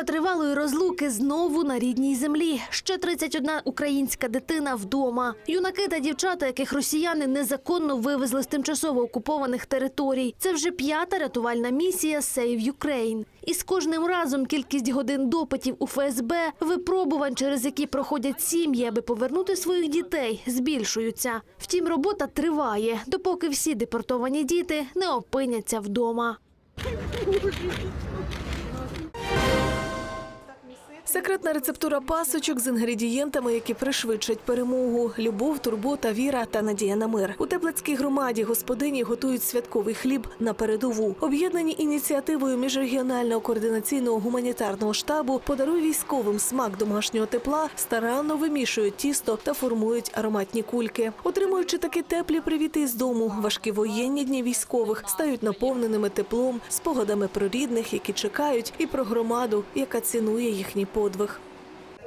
Після тривалої розлуки знову на рідній землі. Ще 31 українська дитина вдома. Юнаки та дівчата, яких росіяни незаконно вивезли з тимчасово окупованих територій. Це вже п'ята рятувальна місія Save Ukraine. І з кожним разом кількість годин допитів у ФСБ, випробувань, через які проходять сім'ї, аби повернути своїх дітей, збільшуються. Втім, робота триває, допоки всі депортовані діти не опиняться вдома. Секретна рецептура пасочок з інгредієнтами, які пришвидшать перемогу: любов, турбота, віра та надія на мир. У теплицькій громаді господині готують святковий хліб на передову. Об'єднані ініціативою міжрегіонального координаційного гуманітарного штабу подаруй військовим смак домашнього тепла, старанно вимішують тісто та формують ароматні кульки. Отримуючи такі теплі привіти з дому, важкі воєнні дні військових стають наповненими теплом, спогадами про рідних, які чекають, і про громаду, яка цінує їхні їхній подвиг.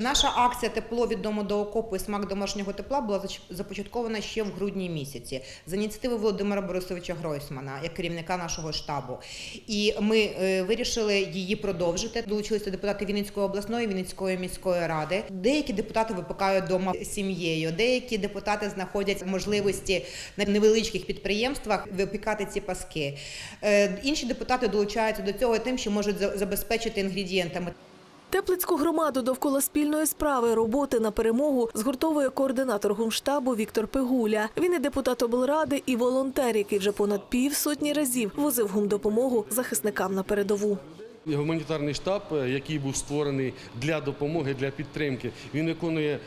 Наша акція Тепло від дому до окопу і смак домашнього тепла була започаткована ще в грудні місяці за ініціативи Володимира Борисовича Гройсмана, як керівника нашого штабу. І ми е, вирішили її продовжити. Долучилися депутати Вінницької обласної, Вінницької міської ради. Деякі депутати випікають вдома сім'єю, деякі депутати знаходять можливості на невеличких підприємствах випікати ці паски. Е, Інші депутати долучаються до цього тим, що можуть за- забезпечити інгредієнтами. Теплицьку громаду довкола спільної справи роботи на перемогу згуртовує координатор гумштабу Віктор Пигуля. Він і депутат облради, і волонтер, який вже понад півсотні разів возив гумдопомогу захисникам на передову. Гуманітарний штаб, е, який був створений для допомоги, для підтримки, він виконує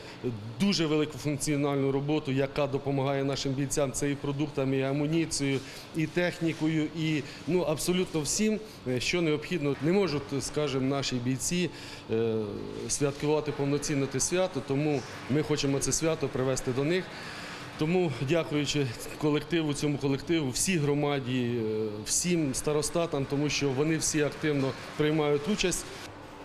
дуже велику функціональну роботу, яка допомагає нашим бійцям. Це і продуктами, і амуніцією, і технікою, і ну абсолютно всім, е, що необхідно. Не можуть, скажімо, наші бійці е, святкувати повноцінно те свято, тому ми хочемо це свято привести до них. Тому, дякуючи колективу, цьому колективу, всій громаді, е, всім старостатам, тому що вони всі активно приймають участь.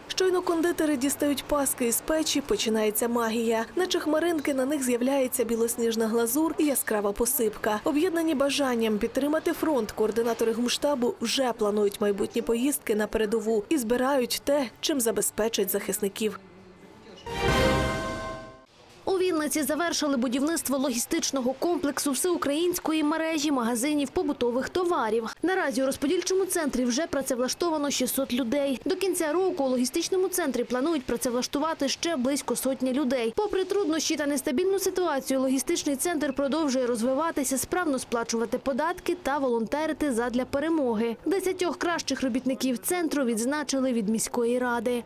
Щойно кондитери дістають паски із печі, починається магія. Наче хмаринки на них з'являється білосніжна глазур і яскрава посипка. Об'єднані бажанням підтримати фронт, координатори гумштабу вже планують майбутні поїздки на передову і збирають те, чим забезпечать захисників. У Вінниці завершили будівництво логістичного комплексу всеукраїнської мережі магазинів побутових товарів. Наразі у розподільчому центрі вже працевлаштовано 600 людей. До кінця року у логістичному центрі планують працевлаштувати ще близько сотні людей. Попри труднощі та нестабільну ситуацію, логістичний центр продовжує розвиватися, справно сплачувати податки та волонтерити задля перемоги. Десятьох кращих робітників центру відзначили від міської ради.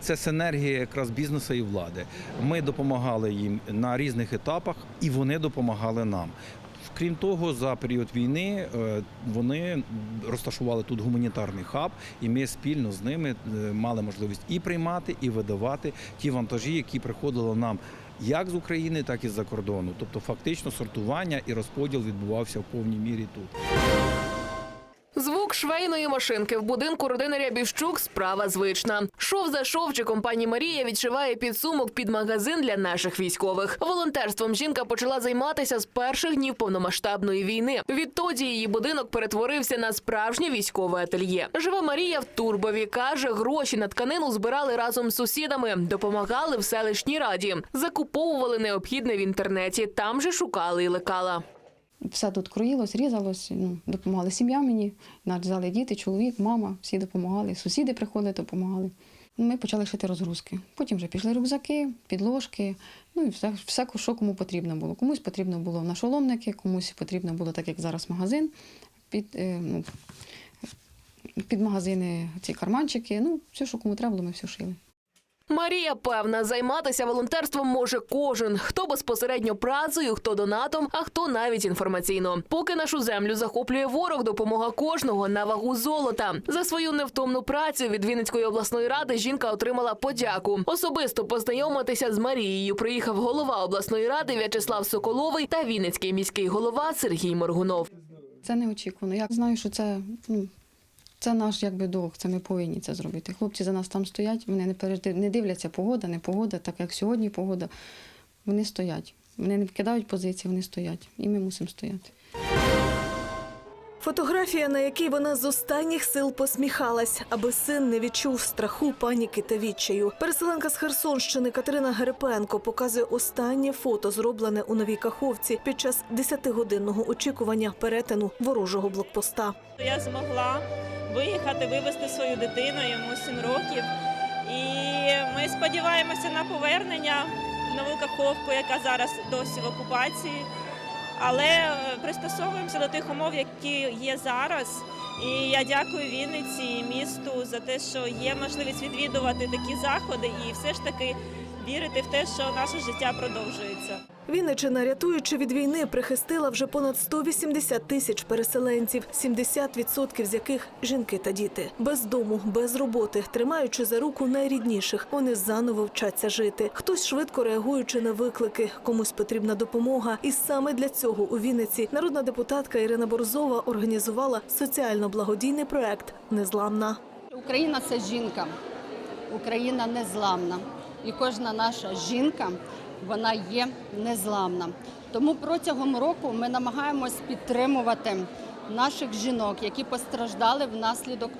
Це синергія якраз бізнесу і влади. Ми допомагали їм на різних етапах, і вони допомагали нам. Крім того, за період війни е, вони розташували тут гуманітарний хаб, і ми спільно з ними е, мали можливість і приймати, і видавати ті вантажі, які приходили нам як з України, так і з-за кордону. Тобто, фактично, сортування і розподіл відбувався в повній мірі тут. Швейної машинки в будинку родини Рябівщук справа звична. Шов за шовчиком пані Марія відшиває підсумок під магазин для наших військових. Волонтерством жінка почала займатися з перших днів повномасштабної війни. Відтоді її будинок перетворився на справжнє військове ательє. Живе Марія в Турбові. каже, гроші на тканину збирали разом з сусідами, допомагали в селищній раді, закуповували необхідне в інтернеті. Там же шукали і лекала. Все тут кроїлось, різалось, ну, допомагали сім'я мені, нарізали діти, чоловік, мама, всі допомагали, сусіди приходили, допомагали. Ми почали шити розгрузки. Потім вже пішли рюкзаки, підложки, ну і все, все, що кому потрібно було. Комусь потрібно було нашоломники, комусь потрібно було, так як зараз магазин, під, е, ну, під магазини ці карманчики. Ну, все, що кому треба було, ми все шили. Марія певна, займатися волонтерством може кожен, хто безпосередньо працею, хто донатом, а хто навіть інформаційно. Поки нашу землю захоплює ворог, допомога кожного на вагу золота. За свою невтомну працю від Вінницької обласної ради жінка отримала подяку. Особисто познайомитися з Марією приїхав голова обласної ради В'ячеслав Соколовий та Вінницький міський голова Сергій Моргунов. Це неочікувано. Я знаю, що це, ну, це наш якби долг, це ми повинні це зробити. Хлопці за нас там стоять, вони не, перед- не дивляться погода, не погода, так як сьогодні погода. Вони стоять. Вони не вкидають позиції, вони стоять. І ми мусимо стояти. Фотографія, на якій вона з останніх сил посміхалась, аби син не відчув страху, паніки та відчаю. Переселенка з Херсонщини Катерина Герипенко показує останнє фото, зроблене у новій каховці під час 10-годинного очікування перетину ворожого блокпоста. Я змогла виїхати, вивезти свою дитину, йому 7 років. І ми сподіваємося на повернення в нову Каховку, яка зараз досі в окупації. Але е, пристосовуємося до тих умов, які є зараз. І я дякую Вінниці і місту за те, що є можливість відвідувати такі заходи і все ж таки вірити в те, що наше життя продовжується. Вінничина, рятуючи від війни, прихистила вже понад 180 тисяч переселенців, 70% з яких жінки та діти. Без дому, без роботи, тримаючи за руку найрідніших, вони заново вчаться жити. Хтось швидко реагуючи на виклики, комусь потрібна допомога. І саме для цього у Вінниці народна депутатка Ірина Борзова організувала соціально-благодійний проект Незламна. Україна це жінка, Україна незламна. І кожна наша жінка вона є незламна. Тому протягом року ми намагаємось підтримувати наших жінок, які постраждали внаслідок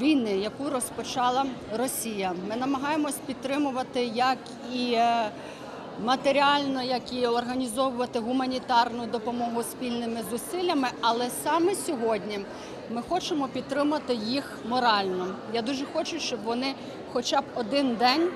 війни, яку розпочала Росія. Ми намагаємось підтримувати як і е, матеріально, як і організовувати гуманітарну допомогу спільними зусиллями. Але саме сьогодні ми хочемо підтримати їх морально. Я дуже хочу, щоб вони хоча б один день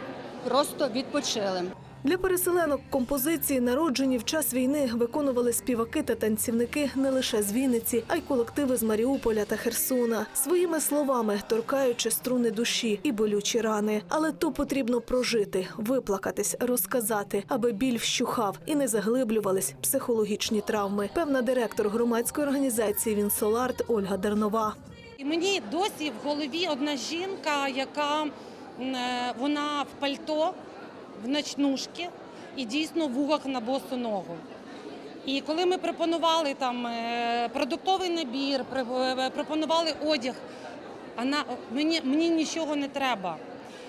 просто відпочили. Для переселенок композиції, народжені в час війни, виконували співаки та танцівники не лише з Вінниці, а й колективи з Маріуполя та Херсона, своїми словами торкаючи струни душі і болючі рани. Але то потрібно прожити, виплакатись, розказати, аби біль вщухав і не заглиблювались психологічні травми. Певна директор громадської організації Вінсоларт Ольга Дернова. І мені досі в голові одна жінка, яка вона в пальто, в ночнушки і дійсно в угах на босу ногу. І коли ми пропонували там е, продуктовий набір, е, пропонували одяг, вона, мені, мені нічого не треба.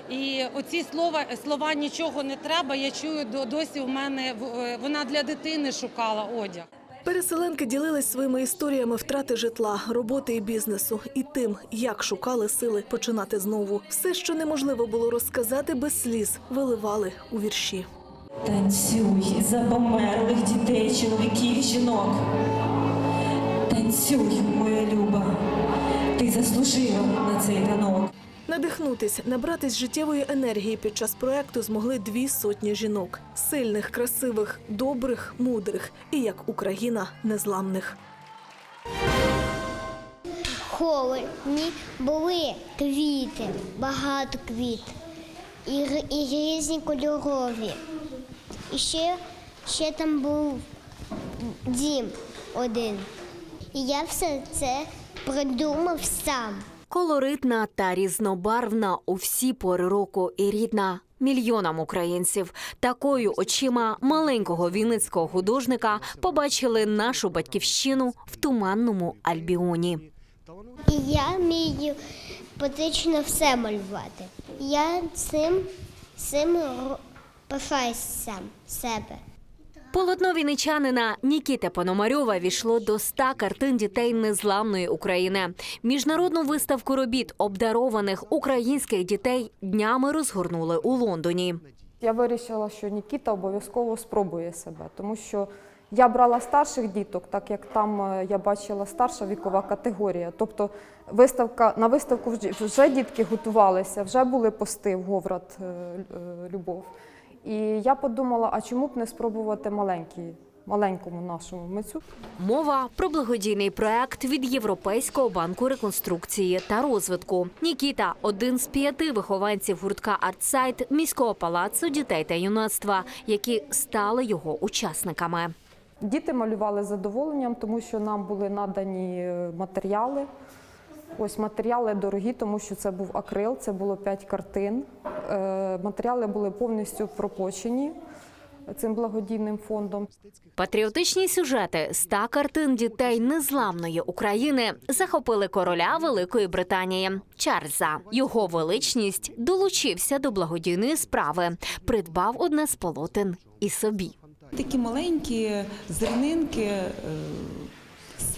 І оці слова, слова нічого не треба, я чую досі в мене е, вона для дитини шукала одяг. Переселенки ділились своїми історіями втрати житла, роботи і бізнесу, і тим, як шукали сили починати знову. Все, що неможливо було розказати без сліз, виливали у вірші. Танцюй за померлих дітей, чоловіків, жінок. Танцюй, моя люба, ти заслужила на цей танок. Надихнутись, набратись життєвої енергії під час проекту змогли дві сотні жінок: сильних, красивих, добрих, мудрих і як Україна незламних. Холодні були квіти, багато квіт. І, і різні кольорові. І ще, ще там був дім один. І я все це придумав сам. Колоритна та різнобарвна у всі пори року і рідна мільйонам українців. Такою очима маленького вінницького художника побачили нашу батьківщину в туманному Альбіоні. Я вмію практично все малювати. Я цим, цим сам себе. Полотно вінничанина Нікіти Пономарьова війшло до 100 картин дітей незламної України. Міжнародну виставку робіт обдарованих українських дітей днями розгорнули у Лондоні. Я вирішила, що Нікіта обов'язково спробує себе, тому що я брала старших діток, так як там е, я бачила старша вікова категорія. Тобто виставка на виставку вже- вже дітки готувалися, вже були пости в Говрат е, е, Любов. І я подумала, а чому б не спробувати маленький, маленькому нашому митцю? Мова про благодійний проект від Європейського банку реконструкції та розвитку. Нікіта один з п'яти вихованців гуртка «Артсайт» міського палацу дітей та юнацтва, які стали його учасниками. Діти малювали з задоволенням, тому що нам були надані е, матеріали. Ось матеріали дорогі, тому що це був акрил, це було 5 картин. Е, Матеріали були повністю пропочені цим благодійним фондом. Патріотичні сюжети ста картин дітей незламної України захопили короля Великої Британії Чарльза. Його величність долучився до благодійної справи, придбав одне з полотен і собі. Такі маленькі зернинки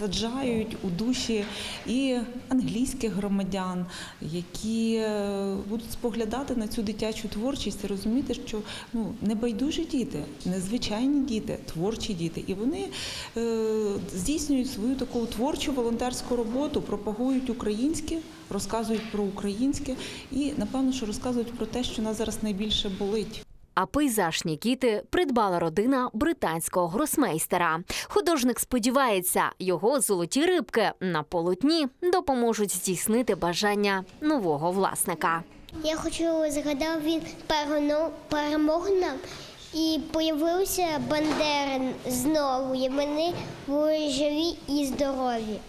е, з саджають у душі і англійських громадян, які е, будуть споглядати на цю дитячу творчість і розуміти, що ну небайдужі діти, незвичайні діти, творчі діти, і вони е, здійснюють свою таку творчу волонтерську роботу, пропагують українське, розказують про українське і напевно, що розказують про те, що нас зараз найбільше болить. А пейзаж Нікіти придбала родина британського гросмейстера. Художник сподівається, його золоті рибки на полотні допоможуть здійснити бажання нового власника. Я хочу згадав він перемог нам і появився Бандери знову. І вони були живі і здорові.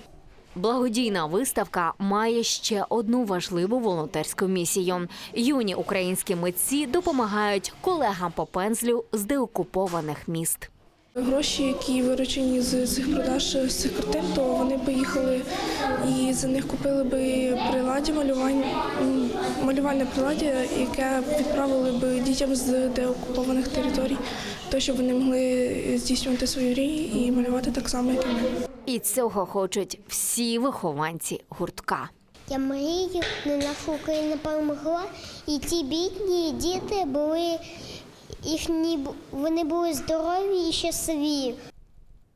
Благодійна виставка має ще одну важливу волонтерську місію. Юні українські митці допомагають колегам по пензлю з деокупованих міст. Гроші, які виручені з цих продаж з цих картин, то вони поїхали і за них купили би приладдя малювання, малювальне приладдя, яке відправили би дітям з деокупованих територій, то щоб вони могли здійснювати свої мрії і малювати так само, як і ми. І цього хочуть всі вихованці гуртка. Я мрію, на наша Україна перемогла, і ті бідні діти були їхні вони були здорові і щасливі.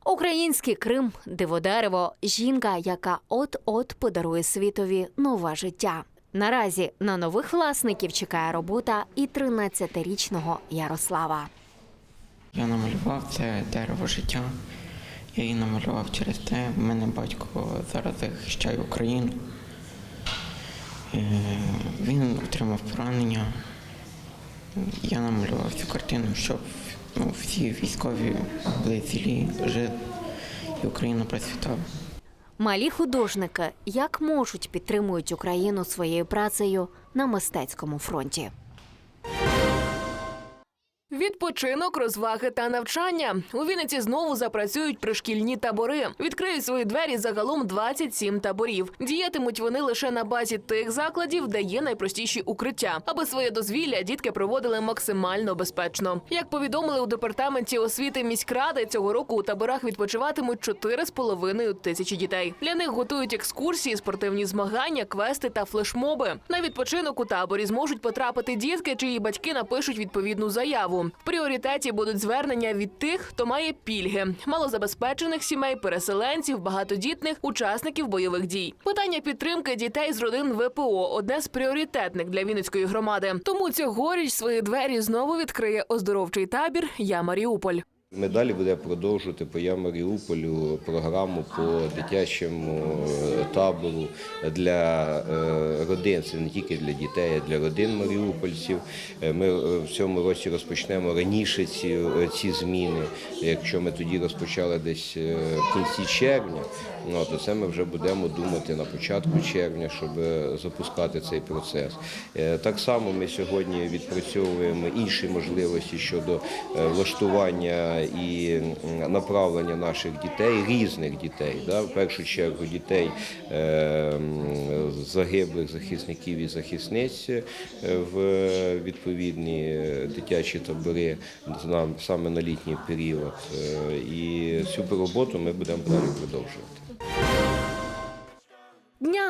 Український Крим, диводерево, жінка, яка от-от подарує світові нове життя. Наразі на нових власників чекає робота і 13-річного Ярослава. Я намалював це дерево життя. Я її намалював через те. У мене батько зараз захищає Україну. Е, Він отримав поранення. Я намалював цю картину, щоб ну, всі військові були цілі, жили і Україна процвітала. Малі художники як можуть підтримують Україну своєю працею на мистецькому фронті. Відпочинок, розваги та навчання у Вінниці знову запрацюють пришкільні табори. Відкриють свої двері загалом 27 таборів. Діятимуть вони лише на базі тих закладів, де є найпростіші укриття, аби своє дозвілля дітки проводили максимально безпечно. Як повідомили у департаменті освіти міськради, цього року у таборах відпочиватимуть 4,5 тисячі дітей. Для них готують екскурсії, спортивні змагання, квести та флешмоби. На відпочинок у таборі зможуть потрапити дітки, чиї батьки напишуть відповідну заяву. В пріоритеті будуть звернення від тих, хто має пільги, малозабезпечених сімей, переселенців, багатодітних, учасників бойових дій. Питання підтримки дітей з родин ВПО одне з пріоритетних для Вінницької громади. Тому цьогоріч свої двері знову відкриє оздоровчий табір Я Маріуполь. Ми далі буде продовжувати по Я Маріуполю програму по дитячому е, табору для е, родин. Це не тільки для дітей, а для родин маріупольців. Е, Ми в цьому році розпочнемо раніше ці, ці зміни. Якщо ми тоді розпочали десь в кінці червня, ну, то це ми вже будемо думати на початку червня, щоб запускати цей процес. Так само ми сьогодні відпрацьовуємо інші можливості щодо влаштування і направлення наших дітей, різних дітей, да, в першу чергу дітей е, загиблих захисників і захисниць е, в відповідні дитячі табори саме на літній період. Е, І цю роботу ми будемо далі продовжувати.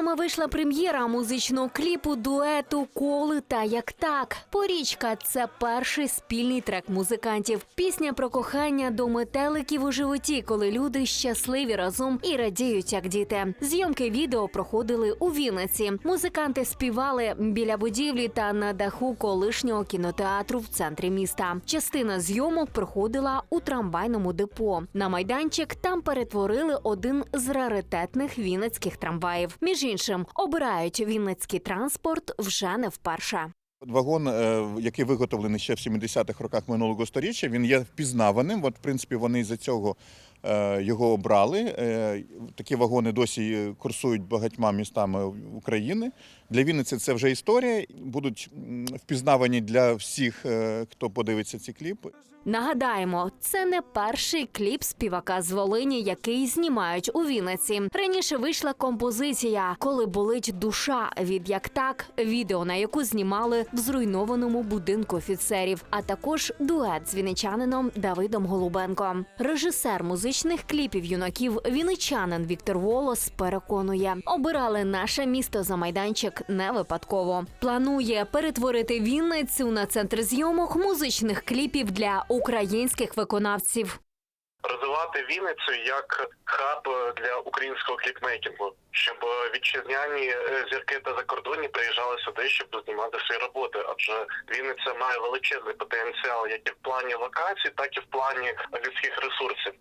Днями вийшла прем'єра музичного кліпу дуету Коли та як так. Порічка це перший спільний трек музикантів. Пісня про кохання до метеликів у животі, коли люди щасливі разом і радіють як діти. Зйомки відео проходили у Вінниці. Музиканти співали біля будівлі та на даху колишнього кінотеатру в центрі міста. Частина зйомок проходила у трамвайному депо. На майданчик там перетворили один з раритетних вінницьких трамваїв. Між іншим, обирають вінницький транспорт вже не вперше. Вагон, е, який виготовлений ще в 70-х роках минулого століття, він є впізнаваним. От, в принципі, вони за цього е, його обрали. Е, Такі вагони досі курсують багатьма містами України. Для Вінниці це вже історія. Будуть впізнавані для всіх, е, хто подивиться ці кліпи. Нагадаємо, це не перший кліп співака з Волині, який знімають у Вінниці. Раніше вийшла композиція Коли болить душа від як так, відео на яку знімали в зруйнованому будинку офіцерів, а також дует з вінничанином Давидом Голубенко. Режисер музичних кліпів юнаків вінничанин Віктор Волос переконує, обирали наше місто за майданчик не випадково. Планує перетворити Вінницю на центр зйомок музичних кліпів для українських виконавців. розвивати Вінницю як хаб для українського кліпмейкінгу, щоб вітчизняні е, зірки та закордонні приїжджали сюди, щоб знімати свої роботи. Адже Вінниця має величезний потенціал як і в плані локацій, так і в плані людських ресурсів.